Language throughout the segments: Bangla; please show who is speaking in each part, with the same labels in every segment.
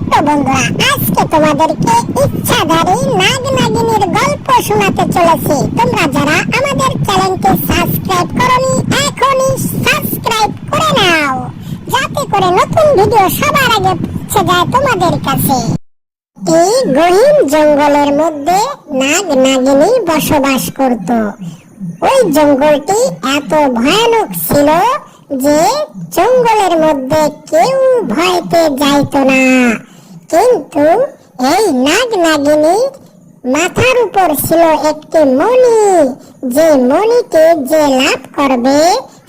Speaker 1: ছোট্ট বন্ধুরা, আজকে তোমাদেরকে ইচ্ছাধারী নাগ নাগিনীর গল্প শোনাতে চলেছি। তোমরা যারা আমাদের চ্যানেলকে সাবস্ক্রাইব করনি, এখনই সাবস্ক্রাইব করে নাও, যাতে করে নতুন ভিডিও সবার আগে পৌঁছে যায় তোমাদের কাছে। এই গহীন জঙ্গলের মধ্যে নাগ নাগিনী বসবাস করত। ওই জঙ্গলটি এত ভয়ানক ছিল যে জঙ্গলের মধ্যে কেউ ভয়তে যাইত না। কিন্তু এই নাগ নাগিনী মাথার উপর ছিল একটি মণি। যে মণিকে যে লাভ করবে,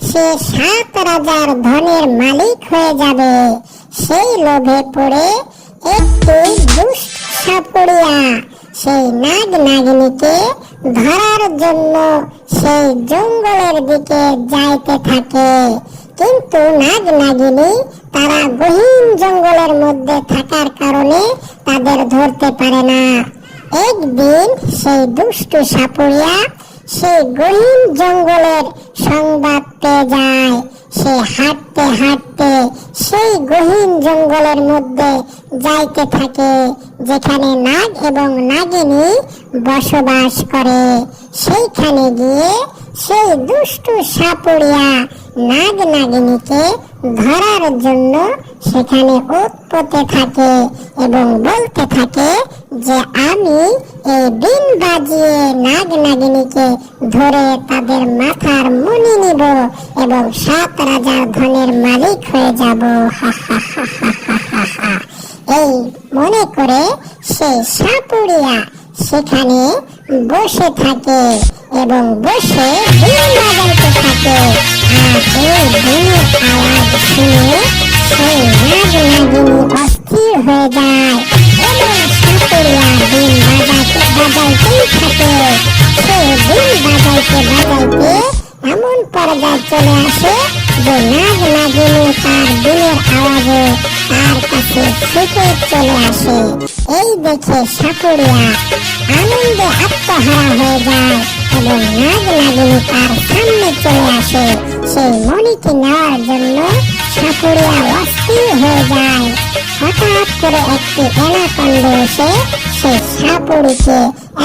Speaker 1: সে সাত রাজার ধনের মালিক হয়ে যাবে। সেই লোভে পড়ে একটি দুষ্ট সাপুড়িয়া, সেই নাগ নাগিনীকে ধরার জন্য সেই জঙ্গলের দিকে যাইতে থাকে। কিন্তু নাগ নাগিনী তারা গহীন জঙ্গলের মধ্যে থাকার কারণে তাদের ধরতে পারে না। একদিন সেই দুষ্টু সাপুড়িয়া সেই গহীন জঙ্গলের সংবাদ পেয়ে যায়। সে হাঁটতে হাঁটতে সেই গহীন জঙ্গলের মধ্যে যাইতে থাকে, যেখানে নাগ এবং নাগিনী বসবাস করে। সেইখানে গিয়ে সেই দুষ্টু সাপুড়িয়া নাগ নাগিনীকে ধরার জন্য সেখানে উৎপতে থাকে এবং বলতে থাকে যে আমি এই দিন বাজিয়ে নাগ নাগিনীকে ধরে তাদের মাথার মনি নিব এবং সাত রাজার ধনের মালিক হয়ে যাব। এই মনে করে সে সাপুড়িয়া সেখানে বসে থাকে এবং বসে নাগিনী অস্থির হয়ে যায় এবং সাপুড়িয়া দিন বাজাইতে বাজাইতেই থাকে সে দিন বাজাইতে বাজাইতে এমন পর্যায়ে চলে আসে যে নাগ নাগিনী তার দিনের আওয়াজে তার কাছে ছুটে চলে আসে এই দেখে সাপুড়িয়া আনন্দে আত্মহারা হয়ে যায় এবং নাগ নাগিনী তার সামনে চলে আসে সেই মণিকে নেওয়ার জন্য সাপুড়িয়া অস্থির হয়ে যায়। হঠাৎ করে একটি এনাকন্ড এসে সেই সাপুড়িকে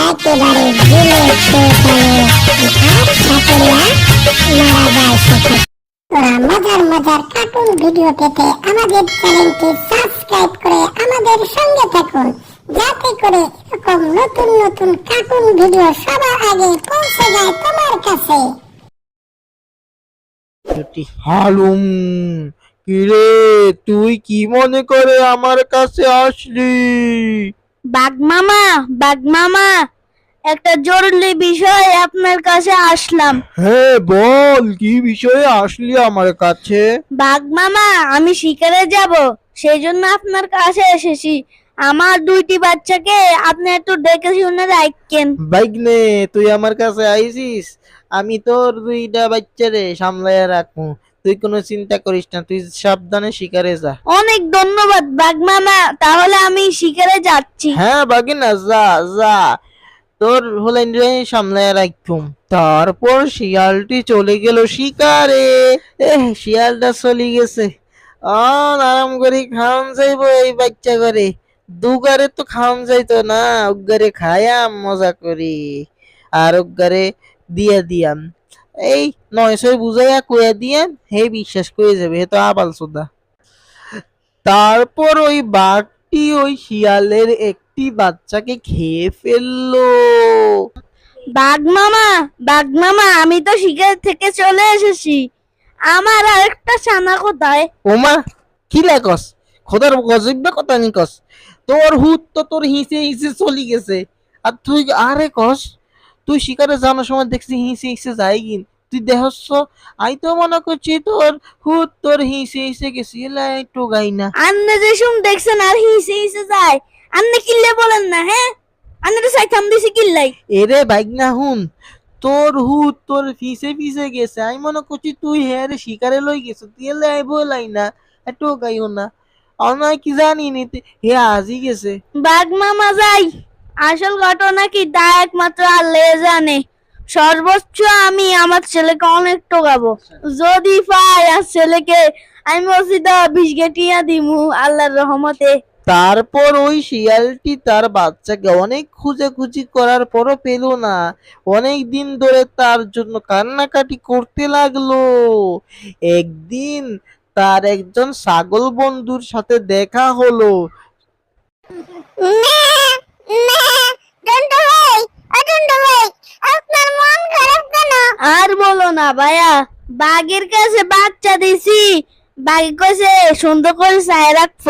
Speaker 1: একেবারে গিলে খেয়ে ফেলে আর সাপুড়িয়া মারা যায় সেখানে। তোরা মজার মজার কার্টুন ভিডিও পেতে আমাদের চ্যানেলটি সাবস্ক্রাইব করে আমাদের সঙ্গে থাকুন। যাতে করে এরকম নতুন নতুন কার্টুন ভিডিও সবার আগে পৌঁছে যায় তোমার কাছে।
Speaker 2: হালুম। কিরে তুই কি মনে করে আমার কাছে আসলি?
Speaker 3: বাঘ মামা বাঘ মামা একটা জরুরি বিষয় আপনার কাছে আসলাম।
Speaker 2: হ্যাঁ বল কি বিষয়ে আসলি আমার কাছে?
Speaker 3: বাঘ মামা আমি শিকারে যাব সেই জন্য আপনার কাছে এসেছি। আমার দুইটি বাচ্চাকে আপনি একটু দেখে শুনে রাখেন।
Speaker 2: বাইকনে তুই আমার কাছে আইছিস আমি তোর দুইটা বাচ্চারে সামলাইয়া রাখব। তুই কোনো চিন্তা করিস না তুই সাবধানে শিকারে যা।
Speaker 3: অনেক ধন্যবাদ বাঘ মামা তাহলে আমি শিকারে যাচ্ছি।
Speaker 2: হ্যাঁ বাগিনা যা যা। তোর হলেন রে সামলাইয়া রাখুম। তারপর শিয়ালটি চলে গেল শিকারে। এ শিয়ালটা চলে গেছে। আরাম করে খাওয়ান যাইব এই বাচ্চা করে দুগারে তো খাওয়ান যাইতো না উগারে খায়াম মজা করি। আর উগারে দিয়া দিয়াম। এই নয় ছয় বুঝাইয়া কইয়া দিয়াম হে বিশ্বাস করে যাবে হে তো আবাল সুদা তারপর ওই বাঘটি ওই শিয়ালের একটি বাচ্চাকে খেয়ে ফেলল।
Speaker 3: বাঘ মামা বাঘ মামা আমি তো শিকার থেকে চলে এসেছি। আমার আরেকটা ছানা কোথায়?
Speaker 2: ওমা কি লেখস? খোদার গজব্য কথা নি কস। তোর হুত তো তোর হিসে হিসে চলি গেছে। আর তুই আরে কস তুই শিকারে যাওয়ার সময় দেখছি হিসে হিসে যাই কিন তুই দেখছ আই তো মনে করছি তোর হুত তোর হিসে হিসে গেছি এলা একটু গাই না।
Speaker 3: আন্নে যে শুন দেখছেন আর হিসে হিসে যায় আন্নে কিল্লে বলেন না হ্যাঁ? আন্নে তো সাইথাম দিছি কিল্লাই।
Speaker 2: এরে বাইক না হুন তোর হুত তোর ফিসে ফিসে গেছে আমি মনে করছি তুই হ্যাঁ শিকারে লই গেছে তুই লাই না একটু গাইও না। অনয় কি জানি নি তে- হে আজি গেছে।
Speaker 3: বাঘ মামা যাই। আসল ঘটনা কি তা একমাত্র আল্লাহ জানে। সর্বোচ্চ আমি আমার ছেলেকে অনেক টোকাবো যদি পাই আর ছেলেকে আমি তো বিশ গেটিয়া দিমু আল্লাহর রহমতে
Speaker 2: তারপর ওই শিয়ালটি তার বাচ্চাকে অনেক খুঁজাখুঁজি করার পরও পেল না। অনেক দিন ধরে তার জন্য কান্নাকাটি করতে লাগল। একদিন তার একজন ছাগল বন্ধুর সাথে দেখা হলো।
Speaker 4: মন?
Speaker 3: আর বলো না ভাইয়া বাঘের কাছে বাচ্চা দিছি। বাঘ কইছে সুন্দর করে চায় রাখব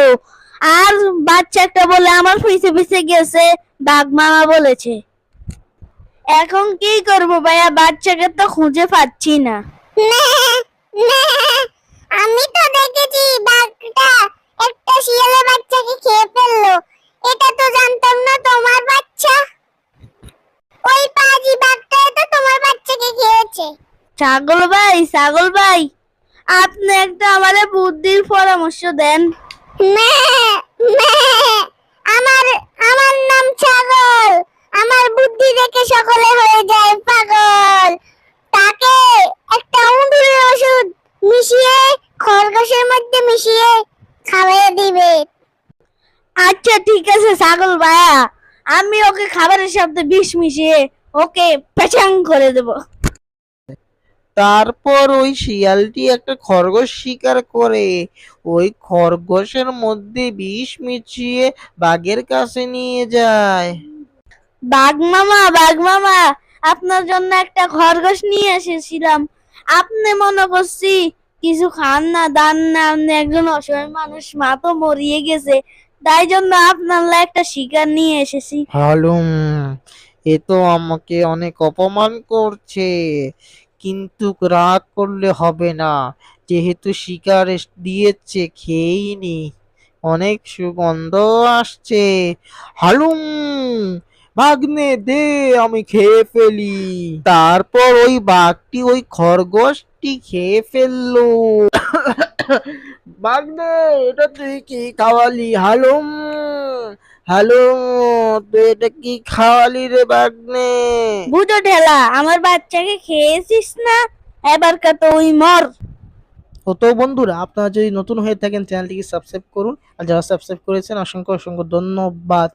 Speaker 3: আর বাচ্চা একটা বলে আমার পিছে পিছে গেছে বাঘ মামা বলেছে। এখন কি করব ভাইয়া বাচ্চাকে তো খুঁজে পাচ্ছি না।
Speaker 4: আমি তো দেখেছি বাঘটা একটা শিয়ালের বাচ্চাকে খেয়ে ফেলল। এটা তো জানতাম না তোমার বাচ্চা। ওই পাজি বাঘটা তো তোমার বাচ্চাকে খেয়েছে।
Speaker 3: ছাগল ভাই ছাগল ভাই আপনি একটা আমারে বুদ্ধির পরামর্শ দেন।
Speaker 4: মে, মে, আমার আমার নাম ছাগল। আমার বুদ্ধি দেখে সকলে হয়ে যায় পাগল তাকে একটা উঁদুরের ওষুধ মিশিয়ে খরগোশের মধ্যে মিশিয়ে খাওয়াইয়ে দিবে
Speaker 3: আচ্ছা ঠিক আছে ছাগল ভাইয়া। আমি ওকে খাবারের সাথে বিষ মিশিয়ে ওকে পেছাং করে দেব।
Speaker 2: তারপর ওই শিয়ালটি একটা খরগোশ শিকার করে। ওই খরগোশের মধ্যে বিষ মিশিয়ে বাঘের কাছে নিয়ে যায়।
Speaker 3: বাঘ মামা বাঘ মামা আপনার জন্য একটা খরগোশ নিয়ে এসেছিলাম। আপনি মনে করছি কিছু খান না দান না আপনি একজন অসহায় মানুষ মা তো মরিয়ে গেছে। তাই জন্য আপনার একটা শিকার নিয়ে এসেছি।
Speaker 2: হালুম, এ তো আমাকে অনেক অপমান করছে। কিন্তু রাগ করলে হবে না। যেহেতু শিকার দিয়েছে খেয়েই নি অনেক সুগন্ধ আসছে। হালুম, ভাগ্নে, দে, আমি খেয়ে ফেলি। তারপর ওই বাঘটি, ওই খরগোশটি খেয়ে ফেলল। বাঘনে এটা তুই কি খাওয়ালি। হালুম হ্যালো তুই এটা কি খাওয়ালি রে বাগনে
Speaker 3: বুঝো ঢেলা আমার বাচ্চাকে খেয়েছিস না? এবার তো ওই মর।
Speaker 2: তো বন্ধুরা আপনারা যদি নতুন হয়ে থাকেন চ্যানেলটিকে সাবস্ক্রাইব করুন। আর যারা সাবস্ক্রাইব করেছেন অসংখ্য অসংখ্য ধন্যবাদ।